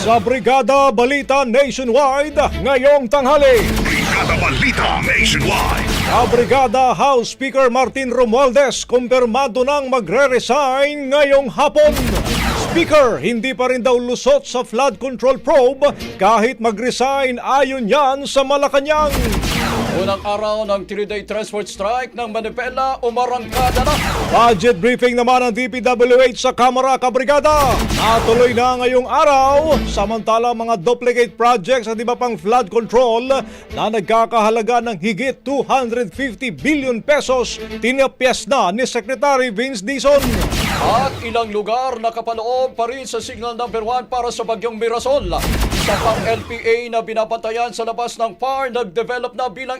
Sa Brigada Balita Nationwide ngayong tanghali. Brigada Balita Nationwide. Kabrigada House Speaker Martin Romualdez kumpirmado nang magre-resign ngayong hapon. Speaker, hindi pa rin daw lusot sa flood control probe kahit mag-resign ayon yan sa Malacanang. Unang araw ng 3-day transport strike ng Manipela umarangkada na. Budget briefing naman ng DPWH sa Kamara Kabrigada. Natuloy na ngayong araw, samantala mga duplicate projects at iba pang flood control na nagkakahalaga ng higit 250 billion pesos tinapyas na ni Secretary Vince Dizon. At ilang lugar nakapaloob pa rin sa signal number 1 para sa bagyong Mirasol. Sa pang LPA na binabantayan sa labas ng PAR nagdevelop na bilang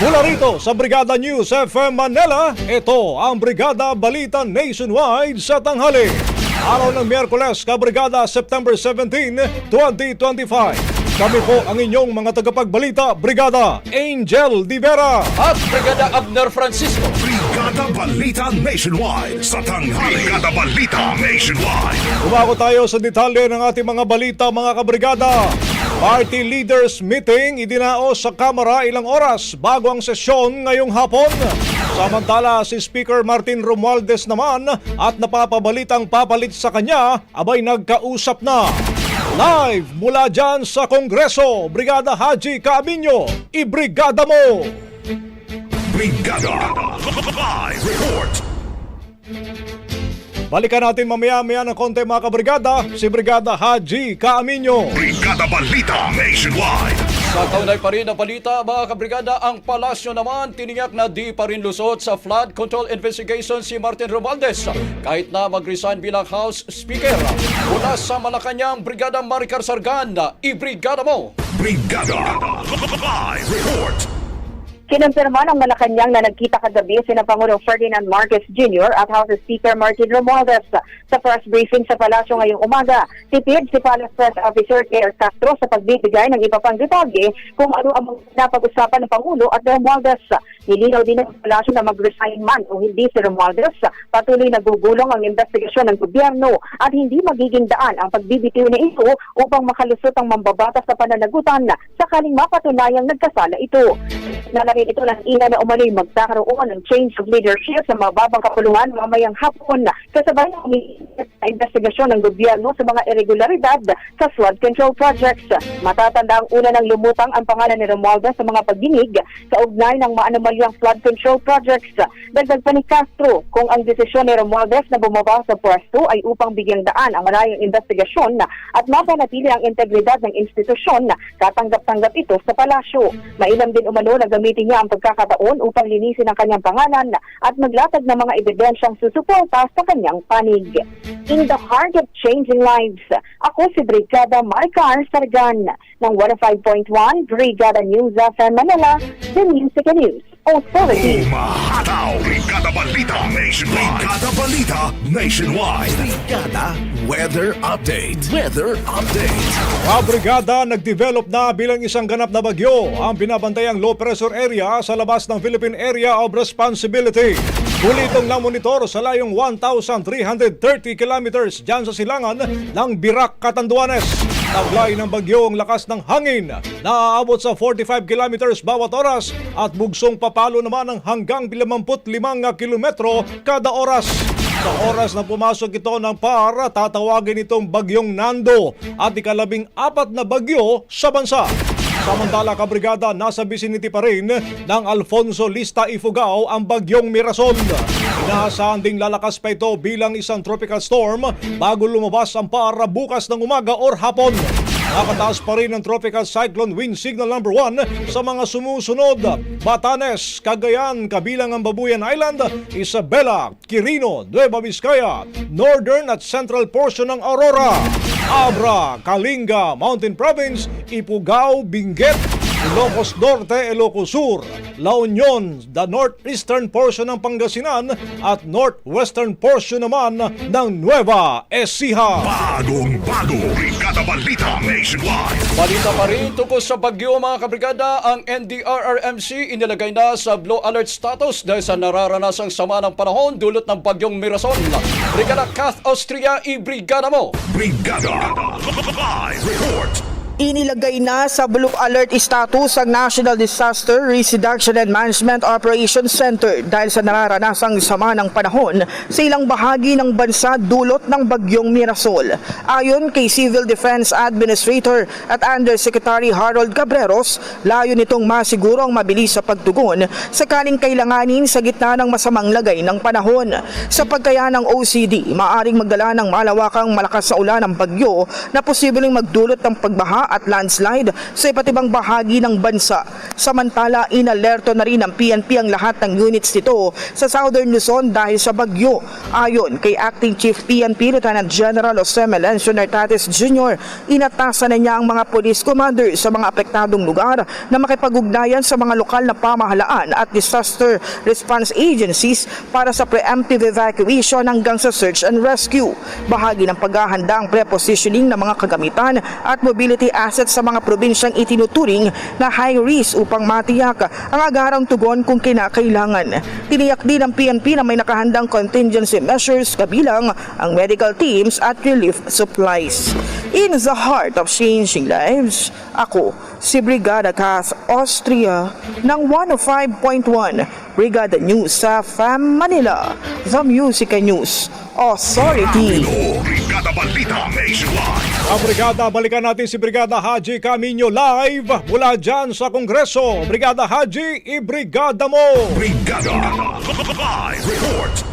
Mula rito sa Brigada News FM Manila, ito ang Brigada Balita Nationwide sa tanghali. Araw ng Miyerkules, Kabrigada, September 17, 2025. Kami po ang inyong mga tagapagbalita, Brigada Angel Di Vera. At Brigada Abner Francisco. Brigada Balita Nationwide. Sa tanghali. Brigada Balita Nationwide. Umako tayo sa detalye ng ating mga balita mga kabrigada. Party Leaders Meeting idinaos sa Kamara ilang oras bago ang sesyon ngayong hapon. Samantala si Speaker Martin Romualdez naman at napapabalitang papalit sa kanya abay nagkausap na. Live mula dyan sa Kongreso, Brigada Haji Caminyo, ibrigada mo! Brigada. Live report. Balikan natin mamaya-maya ng konti mga kabrigada, si Brigada Haji Caminyo. Brigada Balita Nationwide. Sa kaunay pa rin na balita, mga kabrigada, ang palasyo naman tiniyak na di pa rin lusot sa flood control investigation si Martin Romualdez kahit na mag-resign bilang House Speaker. Mula sa Malacanang, Brigada Maricar Sargan, i-brigada mo! Brigada Live Report Kinumpirma ng Malacanang na nagkita kagabi sina Pangulong Ferdinand Marcos Jr. at House Speaker Martin Romualdez sa press briefing sa palasyo ngayong umaga. Tipid si Palace Press Officer Claire Castro sa pagbibigay ng iba detalye kung ano ang napag-usapan ng Pangulo at Romualdez. Nilinaw din ng palasyo na mag-resign man o hindi si Romualdez. Patuloy nagugulong ang investigasyon ng gobyerno at hindi magiging daan ang pagbibitiw na ito upang makalusot ang mambabatas sa pananagutan sakaling mapatunayang nagkasala ito. Nalarin ito ng ina na umano'y magkakaroon ng change of leadership sa mababang kapulungan mamayang hapon kasabay ng investigasyon ng gobyerno sa mga irregularidad sa flood control projects. Matatanda ang una ng lumutang ang pangalan ni Romualdez sa mga pagdinig sa ugnay ng maanomalyang flood control projects. Dagdag pa ni Castro kung ang desisyon ni Romualdez na bumaba sa pwesto ay upang bigyang daan ang malayang investigasyon at mapanatili ang integridad ng institusyon, katanggap-tanggap ito sa palasyo. Mainam din umano na gamitin niya ang pagkakataon upang linisin ang kanyang pangalan at maglatag ng mga ebidensyang susuporta sa kanyang panig. In the heart of changing lives, ako si Brigada Maricar Sargan ng 105.1 Brigada News FM Manila, The Music News Authority. Umahataw Brigada Balita. Nationwide. Brigada Balita. Nationwide. Brigada Weather Update. Weather Update. Ang brigada nag-develop na bilang isang ganap na bagyo ang binabantayang low pressure area sa labas ng Philippine Area of Responsibility. Huli itong namonitor sa layong 1,330 kilometers dyan sa silangan ng Birak, Catanduanes. Taglay ng bagyo ang lakas ng hangin na aabot sa 45 kilometers bawat oras at bugsong papalo naman ng hanggang 55 kilometro kada oras. Sa oras na pumasok ito ng PAR, tatawagin itong Bagyong Nando at ikalabing apat na bagyo sa bansa. Samantala, kabrigada, nasa vicinity pa rin ng Alfonso Lista Ifugao ang bagyong Mirasol. Inaasahan ding lalakas pa ito bilang isang tropical storm bago lumabas ang para bukas ng umaga or hapon. Nakataas pa rin ang tropical cyclone wind signal number 1 sa mga sumusunod. Batanes, Cagayan, kabilang ang Babuyan Island, Isabela, Quirino, Nueva Vizcaya, northern at central portion ng Aurora. Abra, Kalinga, Mountain Province, Ifugao, Benguet, Ilocos Norte, Ilocos Sur, La Union, the northeastern portion ng Pangasinan at northwestern portion naman ng Nueva Ecija. Bagong bago Brigada Balita Nationwide Balita pa rin tungkol sa bagyo mga kabrigada, ang NDRRMC inilagay na sa blue alert status dahil sa nararanasang sama ng panahon dulot ng bagyong Mirasol. Brigada Kath Austria, i-brigada mo! Brigada Live Report Inilagay na sa Blue Alert status ang National Disaster Risk Reduction and Management Operations Center dahil sa nararanasang sama ng panahon sa ilang bahagi ng bansa dulot ng bagyong Mirasol. Ayon kay Civil Defense Administrator at Undersecretary Harold Cabreros, layo nitong masiguro ang mabilis sa pagtugon sakaling kailanganin sa gitna ng masamang lagay ng panahon. Sa pagkaya ng OCD, maaring magdala ng malawakang malakas na ulan ng bagyo na posibleng magdulot ng pagbaha at landslide sa iba't ibang bahagi ng bansa. Samantala, inalerto na rin ng PNP ang lahat ng units nito sa Southern Luzon dahil sa bagyo. Ayon kay Acting Chief PNP Lieutenant General Jose Melencio Nartates Jr., inatasan na niya ang mga police commanders sa mga apektadong lugar na makipag-ugnayan sa mga lokal na pamahalaan at disaster response agencies para sa preemptive evacuation hanggang sa search and rescue. Bahagi ng paghahanda ang prepositioning ng mga kagamitan at mobility assets sa mga probinsyang itinuturing na high risk upang matiyak ang agarang tugon kung kinakailangan. Tiniyak din ng PNP na may nakahandang contingency measures kabilang ang medical teams at relief supplies. In the heart of changing lives, ako si Brigada Kath Austria ng 105.1 Brigada News sa FAM Manila, The Music News Authority. Brigada Balita Nationwide Ang brigada, balikan natin si Brigada Haji Camino live mula dyan sa Kongreso. Brigada Haji, ibrigada mo! Brigada Live Report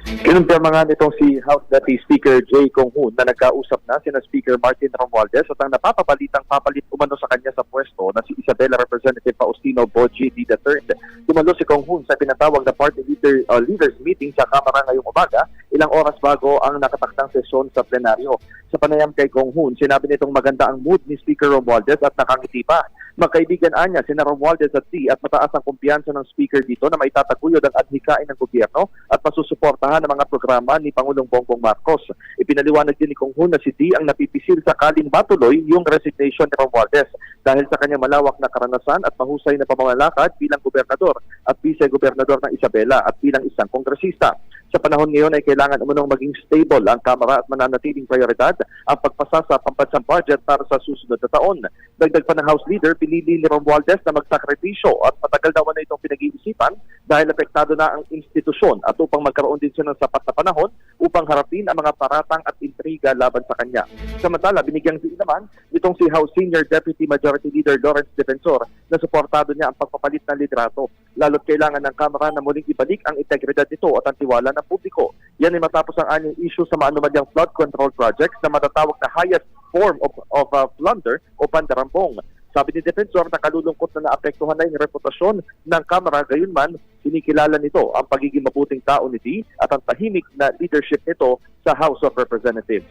Kinumpirma nga nitong si House Deputy Speaker Jay Kong Hoon na nagkausap na sina Speaker Martin Romualdez at ang napapabalitang papalit umano sa kanya sa pwesto na si Isabela Representative Faustino Boji D. III. Tumalo si Kong Hoon sa pinatawag na party leader, uh, leaders meeting sa Kamara ngayong umaga, ilang oras bago ang nakatakdang sesyon sa plenaryo. Sa panayam kay Kong Hoon, sinabi nitong maganda ang mood ni Speaker Romualdez at nakangiti pa. Magkaibigan anya sina Romualdez at T at mataas ang kumpiyansa ng speaker dito na maitataguyod ang adhikain ng gobyerno at masusuportahan ang mga programa ni Pangulong Bongbong Marcos. Ipinaliwanag din ni Kong Hoon na si D ang napipisil sakaling matuloy yung resignation ni Romualdez dahil sa kanyang malawak na karanasan at mahusay na pamamalakad bilang gobernador at vice-gobernador ng Isabela at bilang isang kongresista. Sa panahon ngayon ay kailangan umunong maging stable ang Kamara at mananatiling prioridad ang pagpasa sa pambansang budget para sa susunod na taon. Dagdag pa ng House Leader, pinili ni Romualdez na magsakripisyo at matagal daw na itong pinag-iisipan dahil apektado na ang institusyon at upang magkaroon din siya ng sapat na panahon upang harapin ang mga paratang at intriga laban sa kanya. Samantala, binigyang din naman itong si House Senior Deputy Majority Leader Lawrence Defensor na suportado niya ang pagpapalit ng liderato. Lalo't kailangan ng Kamara na muling ibalik ang integridad nito at ang tiwala ng publiko. Yan ay matapos ang anyang issue sa maanumalyang flood control projects na matatawag na highest form of, of uh, plunder o pandarampong. Sabi ni Defensor, nakalulungkot na naapektuhan na yung reputasyon ng Kamara, gayunman sinikilala nito ang pagiging mabuting tao ni D at ang tahimik na leadership nito sa House of Representatives.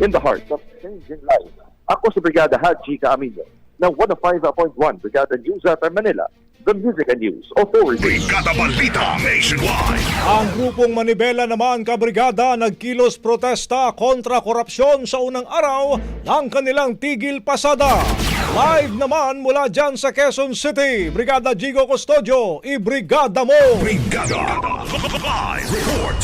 In the heart of changing lives, ako si Brigada Haji Caamillo ng 105.1 Brigada News at Manila, the Music and News Authority. Brigada Balita Nationwide. Ang grupong Manibela naman kabrigada nagkilos protesta kontra korupsyon sa unang araw ng kanilang tigil pasada. Live naman mula dyan sa Quezon City, Brigada Jigo Custodio, ibrigada mo! Brigada Live Report.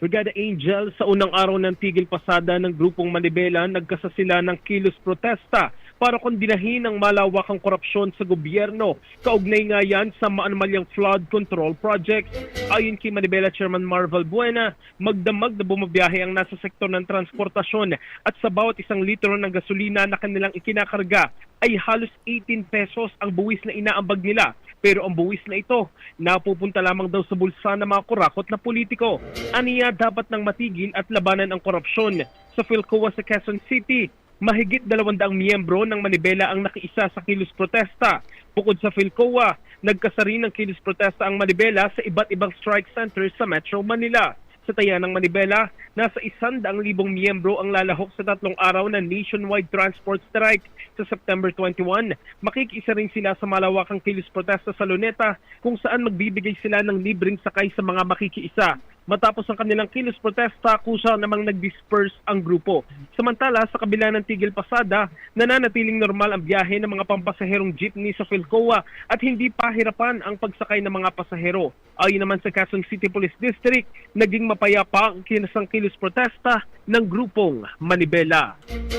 Brigada Angel sa unang araw ng tigil pasada ng grupong Manibela nagkasa sila ng kilos protesta para kondinahin ang malawakang korupsyon sa gobyerno. Kaugnay nga yan sa maanumalyang flood control project. Ayon kay Manibela Chairman Marvel Buena, magdamag na bumabiyahe ang nasa sektor ng transportasyon at sa bawat isang litro ng gasolina na kanilang ikinakarga ay halos 18 pesos ang buwis na inaambag nila. Pero ang buwis na ito, napupunta lamang daw sa bulsa ng mga kurakot na politiko. Aniya dapat nang matigil at labanan ang korupsyon. Sa Philcoa sa Quezon City, mahigit 200 miyembro ng Manibela ang nakiisa sa kilos protesta. Bukod sa Philcoa, nagkasari ng kilos protesta ang Manibela sa iba't ibang strike centers sa Metro Manila. Sa taya ng Manibela, nasa 100,000 miyembro ang lalahok sa tatlong araw na nationwide transport strike sa September 21. Makikisa rin sila sa malawakang kilos protesta sa Luneta kung saan magbibigay sila ng libreng sakay sa mga makikiisa. Matapos ang kanilang kilos protesta, kusa namang nag-disperse ang grupo. Samantala, sa kabila ng tigil pasada, nananatiling normal ang biyahe ng mga pampasaherong jeepney sa Philcoa at hindi pahirapan ang pagsakay ng mga pasahero. Ayon naman sa Quezon City Police District, naging mapayapa ang kinasang kilos protesta ng grupong Manibela.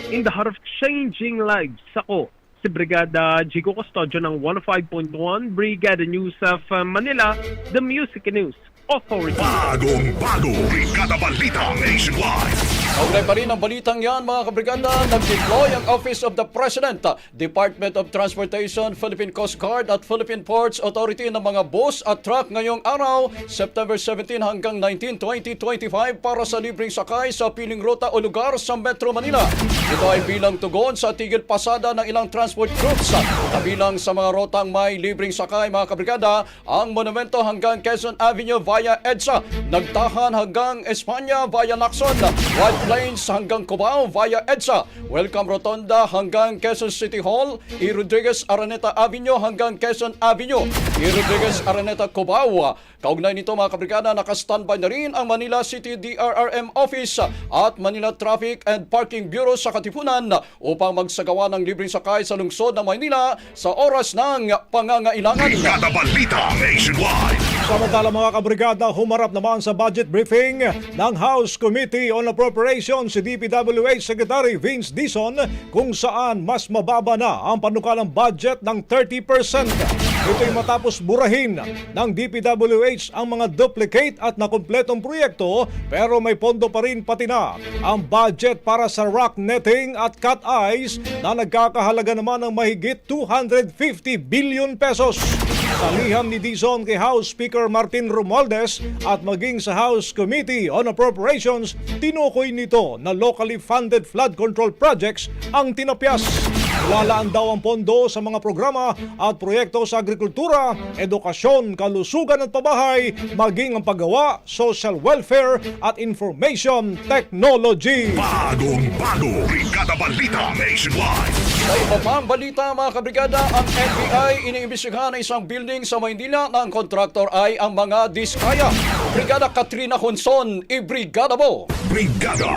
In the heart of changing lives, ako, si Brigada Jigo Custodio ng 105.1 Brigada News of Manila, the Music News Authority. Bagong bago. Brigada Balita Nationwide. Kaugnay pa rin ang balitang yan mga kabrigada, nag-deploy ang Office of the President, Department of Transportation, Philippine Coast Guard at Philippine Ports Authority ng mga bus at truck ngayong araw, September 17 hanggang 19, 2025 para sa libreng sakay sa piling ruta o lugar sa Metro Manila. Ito ay bilang tugon sa tigil pasada ng ilang transport groups. Kabilang sa mga rotang may libreng sakay mga kabrigada, ang Monumento hanggang Quezon Avenue via EDSA, Nagtahan hanggang Espanya via Lacson, White Plains hanggang Cubao via EDSA, Welcome Rotonda hanggang Quezon City Hall, E. Rodriguez Araneta Avenue hanggang Quezon Avenue, E. Rodriguez Araneta Cubao. Kaugnay nito mga kabrigada, nakastandby na rin ang Manila City DRRM Office at Manila Traffic and Parking Bureau sa Katipunan upang magsagawa ng libreng sakay sa lungsod ng Maynila sa oras ng pangangailangan. Brigada Balita Nationwide. Samantala mga kabrigada, humarap naman sa budget briefing ng House Committee on Appropriations si DPWH Secretary Vince Dison kung saan mas mababa na ang panukalang budget ng 30%. Ito'y matapos burahin ng DPWH ang mga duplicate at nakumpletong proyekto pero may pondo pa rin pati na ang budget para sa rock netting at cut ice na nagkakahalaga naman ng mahigit 250 billion pesos. Sa ni Dizon kay House Speaker Martin Romualdez at maging sa House Committee on Appropriations, tinukoy nito na locally funded flood control projects ang tinapyas. Lalaan daw ang pondo sa mga programa at proyekto sa agrikultura, edukasyon, kalusugan at pabahay, maging ang paggawa, social welfare at information technology. Bagong bago, Brigada Balita Nationwide. Sa iba pang balita mga kabrigada, ang NBI iniimbestigahan ang isang building sa Maynila na ang kontraktor ay ang mga diskaya. Brigada Katrina Honson, ibrigada mo! Brigada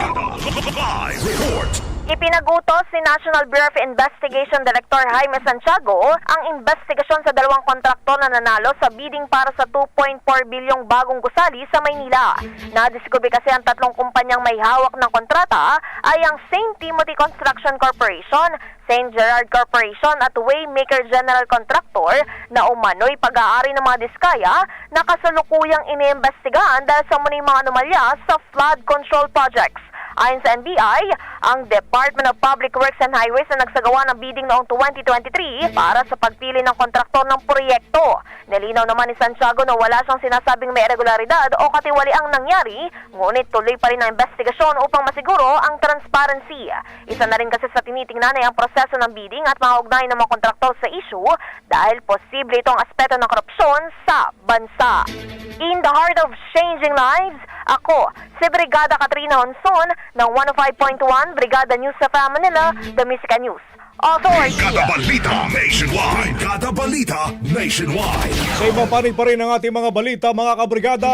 Live Report. Ipinagutos ni National Bureau of Investigation Director Jaime Santiago ang investigasyon sa dalawang kontraktor na nanalo sa bidding para sa 2.4 bilyong bagong gusali sa Maynila. Nadiskubi kasi ang tatlong kumpanyang may hawak ng kontrata ay ang St. Timothy Construction Corporation, St. Gerard Corporation at Waymaker General Contractor na umano'y pag-aari ng mga diskaya na kasalukuyang iniimbestigahan dahil sa mga anomalya sa flood control projects. Ayon sa NBI, ang Department of Public Works and Highways na nagsagawa ng bidding noong 2023 para sa pagpili ng kontraktor ng proyekto. Nilinaw naman ni Santiago na wala siyang sinasabing may irregularidad o katiwaliang nangyari, ngunit tuloy pa rin ang investigasyon upang masiguro ang transparency. Isa na rin kasi sa tinitingnan ay ang proseso ng bidding at mga ugnay ng mga kontraktor sa issue dahil posible itong aspeto ng korupsyon sa bansa. In the heart of changing lives, ako, si Brigada Katrina Honson ng 105.1 Brigada News sa Manila, The Musica News. Authority. Brigada Balita Nationwide. Brigada Balita Nationwide. Sa iba pa rin ang ating mga balita, mga kabrigada.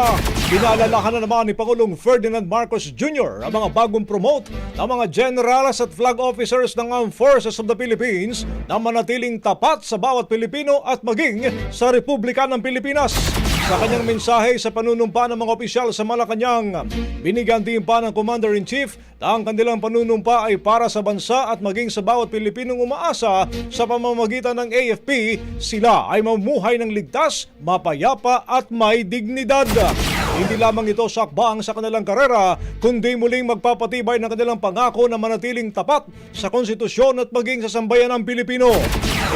Pinaalalahan na naman ni Pangulong Ferdinand Marcos Jr. ang mga bagong promote ng mga generals at flag officers ng Armed Forces of the Philippines na manatiling tapat sa bawat Pilipino at maging sa Republika ng Pilipinas. Sa kanyang mensahe sa panunumpa ng mga opisyal sa Malacanang, binigyan din pa ng Commander-in-Chief na ang kanilang panunumpa ay para sa bansa at maging sa bawat Pilipinong umaasa sa pamamagitan ng AFP, sila ay mamuhay ng ligtas, mapayapa at may dignidad. Hindi lamang ito sakbang sa kanilang karera, kundi muling magpapatibay ng kanilang pangako na manatiling tapat sa konstitusyon at maging sa sambayan ng Pilipino.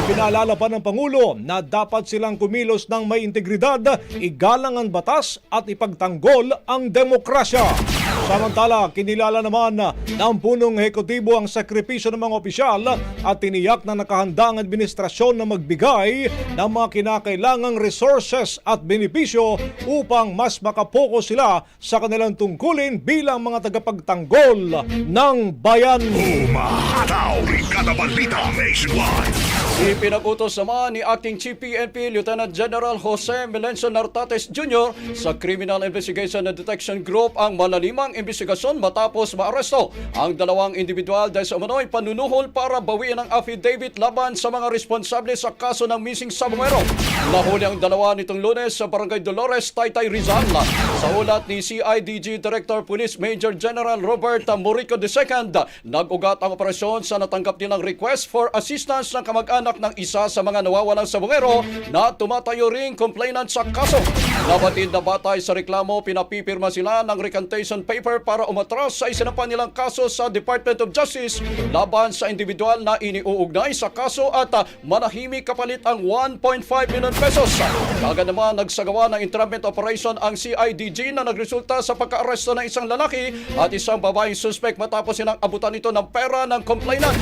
Ipinaalala pa ng Pangulo na dapat silang kumilos ng may integridad, igalang ang batas at ipagtanggol ang demokrasya. Samantala, kinilala naman ng punong ehekutibo ang sakripisyo ng mga opisyal at tiniyak na nakahanda ang administrasyon na magbigay ng mga kinakailangang resources at benepisyo upang mas makapokus sila sa kanilang tungkulin bilang mga tagapagtanggol ng bayan. Umahataw. Brigada Balita Nationwide. Ipinagutos naman ni Acting Chief PNP Lieutenant General Jose Melencio Nartates Jr. sa Criminal Investigation and Detection Group ang malalimang investigasyon matapos maaresto ang dalawang individual dahil sa umano'y panunuhol para bawiin ang affidavit laban sa mga responsable sa kaso ng missing Sabuero. Nahuli ang dalawa nitong lunes sa Barangay Dolores, Taytay Rizal. Sa ulat ni CIDG Director Police Major General Robert Morico II, nag-ugat ang operasyon sa natanggap nilang request for assistance ng kamag-anak ng isa sa mga nawawalang sabungero na tumatayo ring complainant sa kaso. Nabatid na batay sa reklamo, pinapipirma sila ng recantation paper para umatras sa isinampa nilang kaso sa Department of Justice laban sa individual na iniuugnay sa kaso at ah, manahimik kapalit ang 1.5 million pesos. Kaga naman nagsagawa ng entrapment operation ang CIDG na nagresulta sa pagkaaresto ng isang lalaki at isang babaeng suspect matapos silang abutan ito ng pera ng complainant.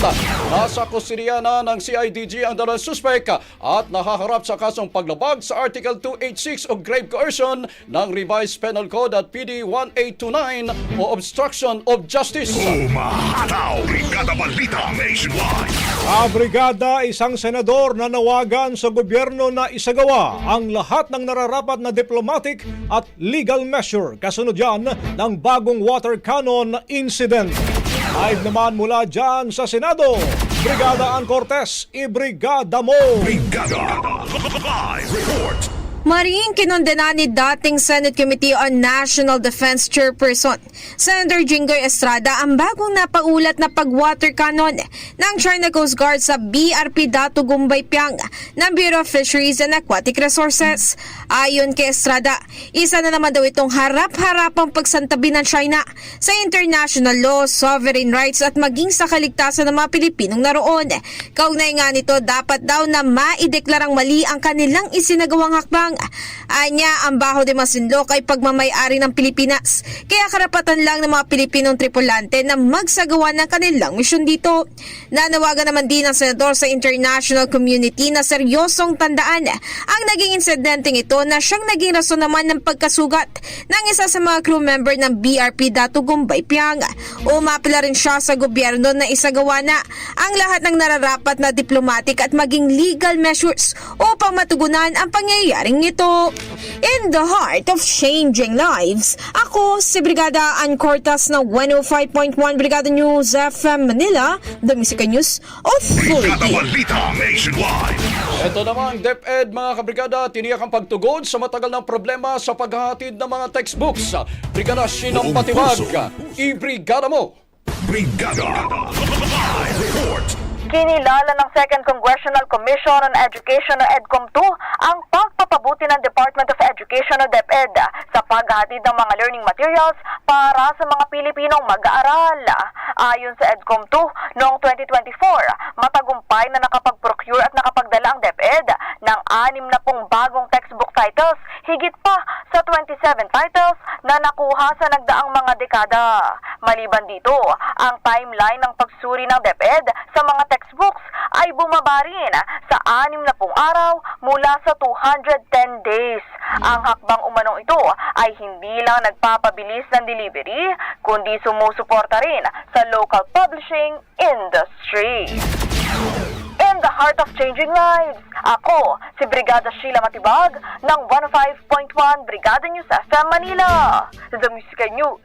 Nasa kusiriya na ng CIDG ang dalawang suspect at nahaharap sa kasong paglabag sa Article 286 o grave coercion ng Revised Penal Code at PD 1829 o obstruction of justice. Umahataw. Brigada Balita Nationwide. Sa brigada, isang senador na nawagan sa gobyerno na isagawa ang lahat ng nararapat na diplomatic at legal measure kasunod yan ng bagong water cannon incident. Live naman mula dyan sa Senado, Brigada Ann Cortez, ibrigada mo! Brigada Live Report. Maring kinondena ni dating Senate Committee on National Defense Chairperson Senator Jinggoy Estrada ang bagong napaulat na pag-water cannon ng China Coast Guard sa BRP Datu Gumbay Piang ng Bureau of Fisheries and Aquatic Resources. Ayon kay Estrada, isa na naman daw itong harap-harapang pagsantabi ng China sa international law, sovereign rights at maging sa kaligtasan ng mga Pilipinong naroon. Kaugnay nga nito, dapat daw na maideklarang mali ang kanilang isinagawang hakbang lamang. Anya, ang Baho de Masinloc ay pagmamayari ng Pilipinas. Kaya karapatan lang ng mga Pilipinong tripulante na magsagawa ng kanilang misyon dito. Nanawagan naman din ang senador sa international community na seryosong tandaan ang naging insidenteng ito na siyang naging rason naman ng pagkasugat ng isa sa mga crew member ng BRP Datu Gumbay Piang. Umapila rin siya sa gobyerno na isagawa na ang lahat ng nararapat na diplomatic at maging legal measures upang matugunan ang pangyayaring ito. In the heart of changing lives, ako si Brigada Ann Cortas ng 105.1 Brigada News FM Manila, the Mexican News Authority. Brigada Balita Nationwide. Ito naman, DepEd mga kabrigada, tiniyak ang pagtugon sa matagal ng problema sa paghahatid ng mga textbooks. Brigada Sinampatiwag, i-brigada e. mo! Brigada! Live report! Kinilala ng Second Congressional Commission on Education o EDCOM 2 tienen de Education o DepEd sa paghatid ng mga learning materials para sa mga Pilipinong mag-aaral. Ayon sa EDCOM2, noong 2024, matagumpay na nakapag-procure at nakapagdala ang DepEd ng anim na pong bagong textbook titles, higit pa sa 27 titles na nakuha sa nagdaang mga dekada. Maliban dito, ang timeline ng pagsuri ng DepEd sa mga textbooks ay bumaba rin sa anim na pong araw mula sa 210 days. Ang hakbang umanong ito ay hindi lang nagpapabilis ng delivery, kundi sumusuporta rin sa local publishing industry. In the heart of changing lives, ako si Brigada Sheila Matibag ng 105.1 Brigada News FM Manila. The Music News.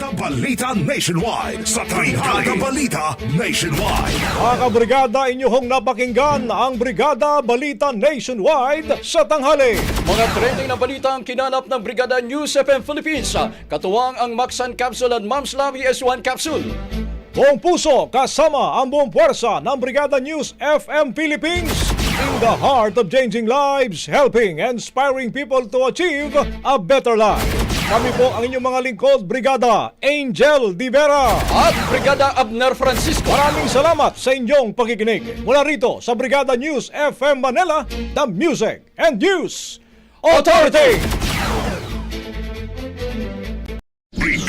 Brigada Balita Nationwide. Sa. Brigada Balita Nationwide. Mga kabrigada, inyong napakinggan ang Brigada Balita Nationwide sa tanghali. Mga trending na balita ang kinanap ng Brigada News FM Philippines. Katuwang ang Maxan Capsule at Mams Love S1 Capsule. Buong puso kasama ang buong puwersa ng Brigada News FM Philippines in the heart of changing lives, helping and inspiring people to achieve a better life. Kami po ang inyong mga lingkod, Brigada Angel Di Vera. At Brigada Abner Francisco. Maraming salamat sa inyong pakikinig. Mula rito sa Brigada News FM Manila, the Music and News Authority.